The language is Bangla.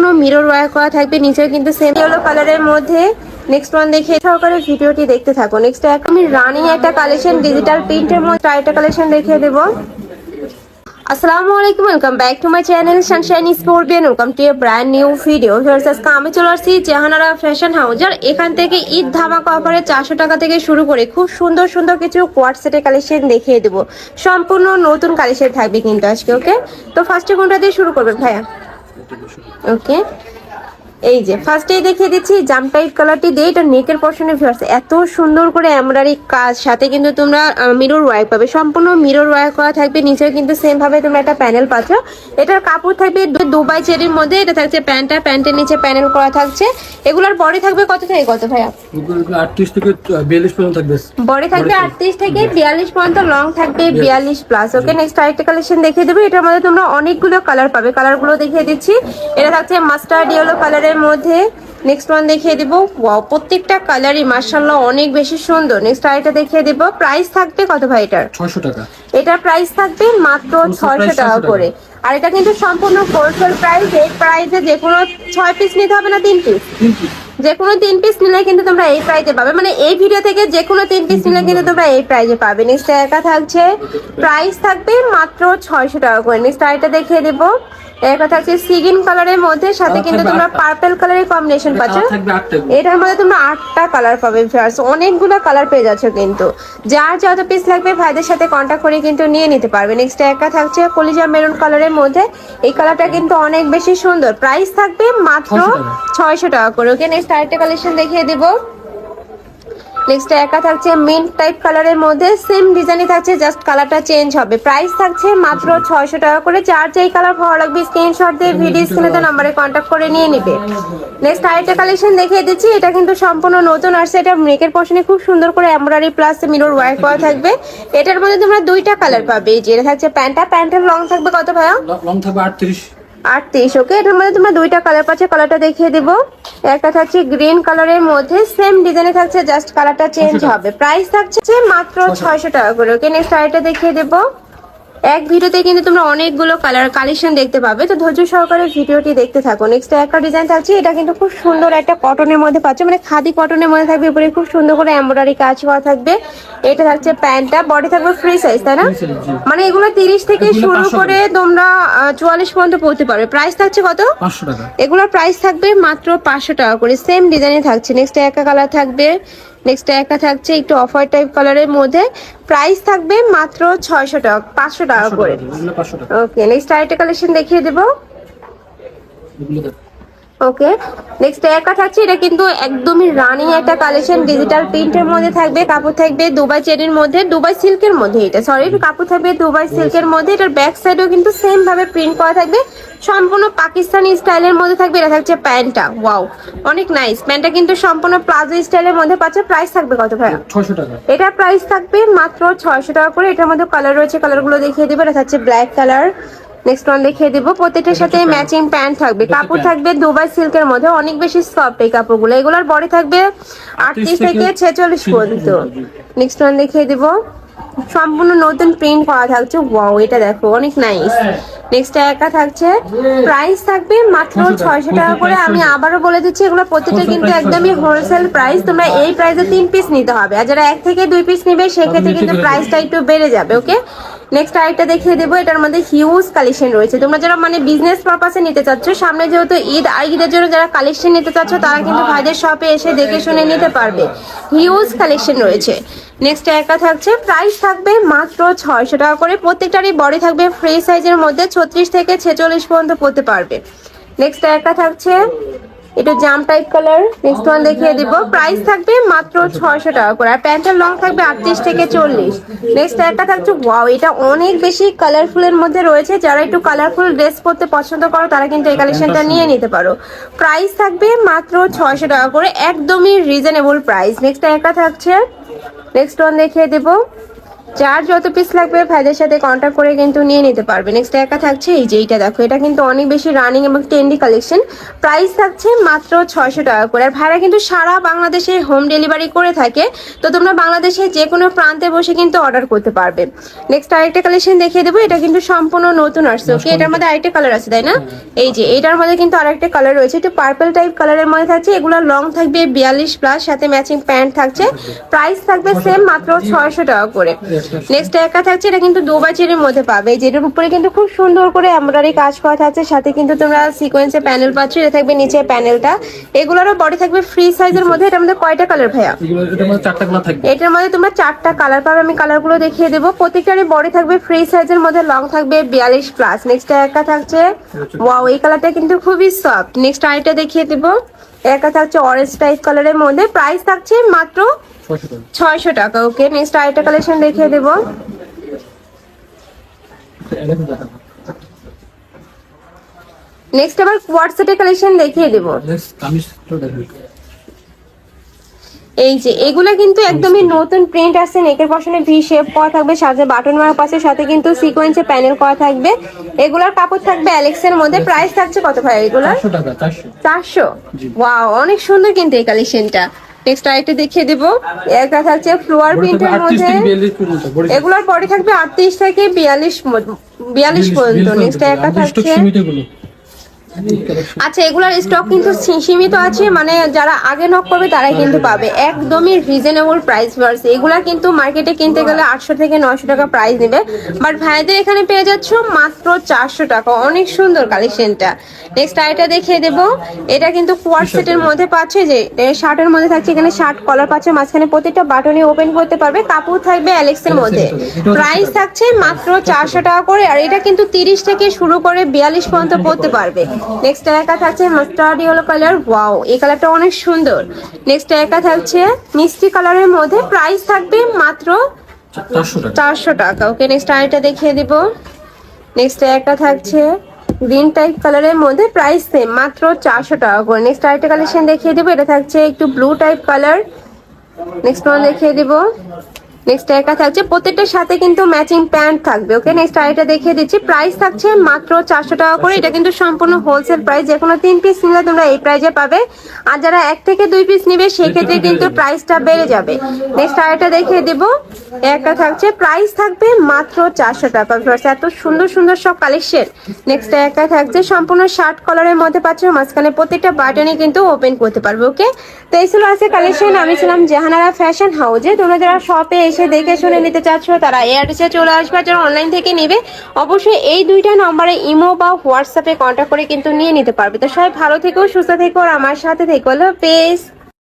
সম্পূর্ণ মিরর ওয়ার করা থাকবে, নিচেও কিন্তু সেম ইয়েলো কালারের মধ্যে নেক্সট ওয়ান দেখে সহকারে ভিডিওটি দেখতে থাকো। নেক্সট আমি রানিং একটা কালেকশন ডিজিটাল প্রিন্টের মধ্যে একটা কালেকশন দেখিয়ে দেবো। আসসালামু আলাইকুম welcome back to my channel sunshine scorpion welcome to a brand new video আজকে আমি চলে আসছি জাহানারা ফ্যাশন হাউস আর এখান থেকে ঈদ ধামাকা অফারে চারশো টাকা থেকে শুরু করে খুব সুন্দর সুন্দর কিছু কোয়ার সেটের কালেকশন দেখিয়ে দেবো। সম্পূর্ণ নতুন কালেকশন থাকবে কিন্তু আজকে ওকে তো ফার্স্টে কোনটা দিয়ে শুরু করবেন ভাইয়া? ওকে এই যে ফার্স্টেই দেখিয়ে দিচ্ছি জাম টাইপ কালারটি দিয়ে এটা নেকের পশনে ভিউয়ার্স এত সুন্দর করে এমব্রয়ডারি কাজ সাথে কিন্তু তোমরা মিরর ওয়ার্ক পাবে। সম্পূর্ণ মিরর ওয়ার্ক করা থাকবে নিচেও কিন্তু সেম ভাবে তোমরা একটা প্যানেল পাচ্ছ। এটার কাপড় থাকবে দুবাই চেরির মধ্যে এটা থাকছে প্যান্টটা প্যান্টের নিচে প্যানেল করা থাকছে। এগুলোর বডি থাকবে কত থেকে কত ভাইয়া? আটত্রিশ থেকে বিয়াল্লিশ পর্যন্ত থাকবে। বডি থাকবে আটত্রিশ থেকে বিয়াল্লিশ পর্যন্ত লং থাকবে বিয়াল্লিশ প্লাস ওকে নেক্সট আরেকটা কালেকশন দেখিয়ে দেবো এটার মধ্যে তোমরা অনেকগুলো কালার পাবে। কালারগুলো দেখিয়ে দিচ্ছি। এটা থাকছে মাস্টার্ড ইয়েলো কালারের মধ্যে নেক্সট ওয়ান দেখিয়ে দিব। ওয়াও প্রত্যেকটা কালারই মার্শাল্লাহ অনেক বেশি সুন্দর। নেক্সট আরেকটা দেখিয়ে দিব। প্রাইস থাকবে কত ভাই এটার? ছয়শো টাকা। এটার প্রাইস থাকবে মাত্র ছয়শো টাকা 600 টাকা। করে। আর এটা কিন্তু সম্পূর্ণ হোলসেল প্রাইস এই প্রাইসে যে কোনো ছয় পিস নিতে হবে না তিন পিস তিন পিস যে কোনো তিন পিস নিলে কিন্তু তোমরা এই প্রাইজে পাবে। মানে এই ভিডিও থেকে যে কোনো তিন পিস নিলে কিন্তু তোমরা এই প্রাইজে পাবে। নেক্সট একা থাকছে। প্রাইস থাকবে মাত্র ছয়শো টাকা করে। নেক্সট আরেকটা দেখিয়ে দেবো। একা থাকছে সিগিন কালারের মধ্যে সাথে কিন্তু তোমরা। পার্পল কালারের কম্বিনেশন পাচ্ছ। এটার মধ্যে তোমরা আটটা কালার পাবে অনেকগুলো কালার পেয়ে যাচ্ছ কিন্তু। যার যত পিস লাগবে ভাইদের সাথে কন্ট্যাক্ট করে কিন্তু নিয়ে নিতে পারবে। নেক্সট থাকছে কলিজা মেরুন কালারের মধ্যে। এই কালারটা কিন্তু অনেক বেশি সুন্দর। প্রাইস থাকবে মাত্র 600 টাকা। ছয়শো টাকা করে ওকে নেক্সট আরেকটা কালেকশন দেখিয়ে দিব। নেক্সট একা থাকছে মিন্ট টাইপ কালারের মধ্যে সেম ডিজাইনই থাকছে জাস্ট কালারটা চেঞ্জ হবে। প্রাইস থাকছে মাত্র ছয়শো টাকা করে। যার যেই কালার ভালো লাগবে স্ক্রিনশট দিয়ে ভিডিও স্ক্রিনে তো নাম্বারে কন্ট্যাক্ট করে নিয়ে নিবে। নেক্সট আরেকটা কালেকশন দেখিয়ে দিচ্ছি। এটা কিন্তু সম্পূর্ণ নতুন আসছে। এটা মেকের পশনে খুব সুন্দর করে এমব্রয়ডারি প্লাস মিরর ওয়ার্ক করা থাকবে। এটার মধ্যে তোমরা দুইটা কালার পাবে। যেটা থাকছে প্যান্টটা। প্যান্টের লং থাকবে কত ভাইয়া? লং থাকবে আটত্রিশ। আটত্রিশ ওকে এটার মধ্যে তোমরা দুইটা কালার পাচ্ছে কালারটা দেখিয়ে দিব। একটা থাকছে গ্রিন কালারের মধ্যে সেম ডিজাইনে থাকছে জাস্ট কালারটা চেঞ্জ হবে। প্রাইস থাকছে মাত্র ছয়শো টাকা করে ওকে নেক্সট আরেকটা দেখিয়ে দেবো। এক ভিডিওতে কিন্তু তোমরা অনেকগুলো কালার কালেকশন দেখতে পাবে। তো ধৈর্য সহকারে ভিডিওটি দেখতে থাকো। নেক্সট একটা ডিজাইন থাকছে এটা কিন্তু খুব সুন্দর একটা কটনের মধ্যে পাচ্ছ। মানে খাদি কটনের মধ্যে থাকবে উপরে খুব সুন্দর করে এমব্রয়ডারি কাজ করা থাকবে। এটা থাকছে প্যান্টটা বডি থাকবে ফ্রি সাইজ তাই না। মানে এগুলো তিরিশ থেকে শুরু করে তোমরা চুয়াল্লিশ পর্যন্ত পড়তে পারবে। প্রাইস থাকছে কত? এগুলোর প্রাইস থাকবে মাত্র পাঁচশো টাকা করে। সেম ডিজাইনে থাকছে। নেক্সট একটা কালার থাকবে। নেক্সট একটা থাকছে একটু অফার টাইপ কালারের মধ্যে। প্রাইস থাকবে মাত্র ছয়শো টাকা পাঁচশো টাকা করে। ওকে নেক্সট আরেকটা কালেকশন দেখিয়ে দেবো। ওকে নেক্সট একটা থাকছে এটা কিন্তু একদমই রানিং একটা কালেকশন ডিজিটাল প্রিন্টের মধ্যে থাকবে কাপড় থাকবে দুবাই চেরির মধ্যে দুবাই সিল্কের মধ্যে এটা সরি কাপড় থাকবে দুবাই সিল্কের মধ্যে এটার ব্যাক সাইডেও কিন্তু সেম ভাবে প্রিন্ট করা থাকবে সম্পূর্ণ পাকিস্তানি স্টাইলের মধ্যে থাকবে এটা থাকছে প্যান্টটা ওয়াও অনেক নাইস প্যান্টটা কিন্তু সম্পূর্ণ প্লাজো স্টাইলের মধ্যে পাচ্ছে প্রাইস থাকবে কত ভাইয়া? ছয়শো টাকা। এটার প্রাইস থাকবে মাত্র ছয়শো টাকা করে এটার মধ্যে কালার রয়েছে কালারগুলো দেখিয়ে দেবো এটা থাকছে ব্ল্যাক কালার নেক্সট ওয়ান দেখিয়ে দেবো। প্রত্যেকটার সাথে ম্যাচিং প্যান্ট থাকবে। কাপড় থাকবে দুবাই সিল্কের মধ্যে। অনেক বেশি সফট এই কাপড়গুলো। এগুলোর বডি থাকবে আটত্রিশ থেকে ছেচল্লিশ পর্যন্ত। নেক্সট ওয়ান দেখিয়ে দেবো। সম্পূর্ণ নতুন প্রিন্ট করা থাকছে। ওয়াও এটা দেখো অনেক নাইস নেক্সট একা থাকছে। প্রাইস থাকবে মাত্র ছয়শো টাকা করে। আমি আবারও বলে দিচ্ছি এগুলো প্রত্যেকটা কিন্তু একদমই হোলসেল প্রাইস তোমরা এই প্রাইসে তিন পিস নিতে হবে। আর যারা এক থেকে দুই পিস নিবে সেক্ষেত্রে কিন্তু প্রাইসটা একটু বেড়ে যাবে ওকে নেক্সট আরেকটা দেখিয়ে দেবো এটার মধ্যে হিউজ কালেকশন রয়েছে। তোমরা যারা মানে বিজনেস পারপাসে নিতে চাচ্ছ সামনে যেহেতু ঈদ আর ঈদের জন্য যারা কালেকশন নিতে চাচ্ছ তারা কিন্তু ভাইদের শপে এসে দেখে শুনে নিতে পারবে। হিউজ কালেকশন রয়েছে। নেক্সট একা থাকছে প্রাইস থাকবে মাত্র ছয়শো টাকা করে। প্রত্যেকটারই বডি থাকবে ফ্রি সাইজের মধ্যে ছত্রিশ থেকে ছেচল্লিশ পর্যন্ত পড়তে পারবে। নেক্সট একা থাকছে এটা জাম টাইপ কালার নেক্সট ওয়ান দেখিয়ে দিব। প্রাইস থাকবে মাত্র ছয়শো টাকা করে। আর প্যান্টের লং থাকবে আটত্রিশ থেকে চল্লিশ। নেক্সট একটা থাকছে ওয়াও এটা অনেক বেশি কালারফুলের মধ্যে রয়েছে। যারা একটু কালারফুল ড্রেস পরতে পছন্দ করো তারা কিন্তু এই কালেকশনটা নিয়ে নিতে পারো। প্রাইস থাকবে মাত্র ছয়শো টাকা করে। একদমই রিজনেবল প্রাইস নেক্সট একটা থাকছে। নেক্সট ওয়ান দেখিয়ে দেবো। যার যত পিস লাগবে ভাইদের সাথে কন্ট্যাক্ট করে কিন্তু নিয়ে নিতে পারবে। নেক্সট একা থাকছে এই যে এইটা দেখো এটা কিন্তু অনেক বেশি রানিং এবং ট্রেন্ডি কালেকশন প্রাইস থাকছে মাত্র ছয়শো টাকা করে। আর ভাইরা কিন্তু সারা বাংলাদেশে হোম ডেলিভারি করে থাকে তো তোমরা বাংলাদেশে যে কোনো প্রান্তে বসে কিন্তু অর্ডার করতে পারবে। নেক্সট আরেকটা কালেকশন দেখিয়ে দেবো এটা কিন্তু সম্পূর্ণ নতুন আসছে ওকে এটার মধ্যে আরেকটা কালার আছে তাই না? এই যে এটার মধ্যে কিন্তু আরেকটা কালার রয়েছে একটু পার্পল টাইপ কালারের মধ্যে থাকছে এগুলো লং থাকবে বিয়াল্লিশ প্লাস সাথে ম্যাচিং প্যান্ট থাকছে। প্রাইস থাকবে সেম মাত্র ছয়শো টাকা করে। নেক্সট একা থাকছে এটা কিন্তু দোবাচের মধ্যে পাবে। যেটার উপরে কিন্তু খুব সুন্দর করে এমব্রয়ডারি কাজ করা থাকছে সাথে কিন্তু তোমরা সিকোয়েন্সে প্যানেল পাচ্ছ এটা থাকবে নিচে প্যানেলটা এগুলোরও বডি থাকবে ফ্রি সাইজের মধ্যে এটার মধ্যে কয়টা কালার ভাইয়া? এটার মধ্যে চারটা কালার থাকবে। এটার মধ্যে তোমরা চারটা কালার পাবে আমি কালারগুলো দেখিয়ে দেবো। প্রত্যেকটারই বডি থাকবে ফ্রি সাইজের মধ্যে লং থাকবে বিয়াল্লিশ প্লাস নেক্সট একা থাকছে ওয়াও এই কালারটা কিন্তু খুবই সফট নেক্সট আরেকটা দেখিয়ে দেবো। একা থাকছে অরেঞ্জ টাইপ কালারের মধ্যে প্রাইস থাকছে মাত্র ছয়শো টাকা। ওকে নেক্সট আরেকটা কালেকশন দেখিয়ে দেবো। নেক্সট আবার হোয়াটসঅ্যাপে কালেকশন দেখিয়ে দেবো। এই যে এগুলো কিন্তু একদমই নতুন প্রিন্ট আসছে নেকের পশনে ভি শেপ করা থাকবে সাথে বাটন মার্ক পাশে সাথে কিন্তু সিকোয়েন্সে প্যানেল করা থাকবে। এগুলোর কাপড় থাকবে অ্যালেক্সের মধ্যে। প্রাইস থাকছে কত ভাই এগুলোর? চারশো। ওয়াও অনেক সুন্দর কিন্তু এই কালেকশনটা নেক্সট আরেকটা দেখিয়ে দেবো। একটা থাকছে ফ্লোয়ার প্রিন্টের মধ্যে। এগুলোর পরে থাকবে আটত্রিশ থেকে বিয়াল্লিশ বিয়াল্লিশ পর্যন্ত। নেক্সট একটা থাকছে। আচ্ছা এগুলার স্টক কিন্তু সীমিত আছে মানে যারা আগে নক করবে তারাই কিন্তু পাবে। একদমই রিজনেবল প্রাইস ভার্স এগুলা কিন্তু মার্কেটে কিনতে গেলে আটশো থেকে নশো টাকা প্রাইস নেবে। বাট ভাইদের এখানে পেয়ে যাচ্ছ মাত্র চারশো টাকা। অনেক সুন্দর কালেকশনটা নেক্সট আইটা দেখিয়ে দেবো। এটা কিন্তু কোয়ার সেটের মধ্যে পাচ্ছে যে শার্টের মধ্যে থাকছে এখানে শার্ট কলার পাচ্ছে। মাঝখানে প্রত্যেকটা বাটনে ওপেন করতে পারবে। কাপড় থাকবে অ্যালেক্সের মধ্যে। প্রাইস থাকছে মাত্র চারশো টাকা করে। আর এটা কিন্তু তিরিশ থেকে শুরু করে বিয়াল্লিশ পর্যন্ত পড়তে পারবে। নেক্সট একা থাকছে মাস্টার্ড ইয়েলো কালার ওয়াও এই কালারটা অনেক সুন্দর। নেক্সট একা থাকছে মিষ্টি কালারের মধ্যে প্রাইস থাকবে মাত্র চারশো টাকা। ওকে নেক্সট আরেকটা দেখিয়ে দিব। নেক্সট একটা থাকছে গ্রিন টাইপ কালারের মধ্যে প্রাইস সেম মাত্র চারশো টাকা করে। নেক্সট আরেকটা কালেকশন দেখিয়ে দেবো এটা থাকছে একটু blue type colour next one দেখিয়ে দিব। নেক্সট একা থাকছে প্রত্যেকটার সাথে কিন্তু ম্যাচিং প্যান্ট থাকবে ওকে নেক্সট আরেকটা দেখিয়ে দিচ্ছি প্রাইস থাকছে মাত্র চারশো টাকা করে এটা কিন্তু সম্পূর্ণ হোলসেল প্রাইস যে কোনো তিন পিস নিলে তোমরা এই প্রাইজে পাবে। আর যারা এক থেকে দুই পিস নিবে সেক্ষেত্রে কিন্তু প্রাইসটা বেড়ে যাবে। নেক্সট আরেকটা দেখিয়ে দিব একটা থাকছে প্রাইস থাকবে মাত্র চারশো টাকা এত সুন্দর সুন্দর সব কালেকশন নেক্সট একটা থাকছে সম্পূর্ণ শার্ট কালারের মধ্যে পাচ্ছ মাঝখানে প্রত্যেকটা বাটনই কিন্তু ওপেন করতে পারবে ওকে তো এই ছিল আছে কালেকশন আমি ছিলাম জাহানারা ফ্যাশন হাউজে তোমরা যারা শপে এসে দেখে শুনে নিতে চাচ্ছ, তারা এয়ারটেসে চলে আসবে, যারা অনলাইন থেকে নেবে, অবশ্যই এই দুইটা নম্বরে ইমো বা হোয়াটসঅ্যাপে কন্ট্যাক্ট করে কিন্তু নিয়ে নিতে পারবে। তো সবাই ভালো থেকো, সুস্থ থেকো, আর আমার সাথে থেকো। হলো পেস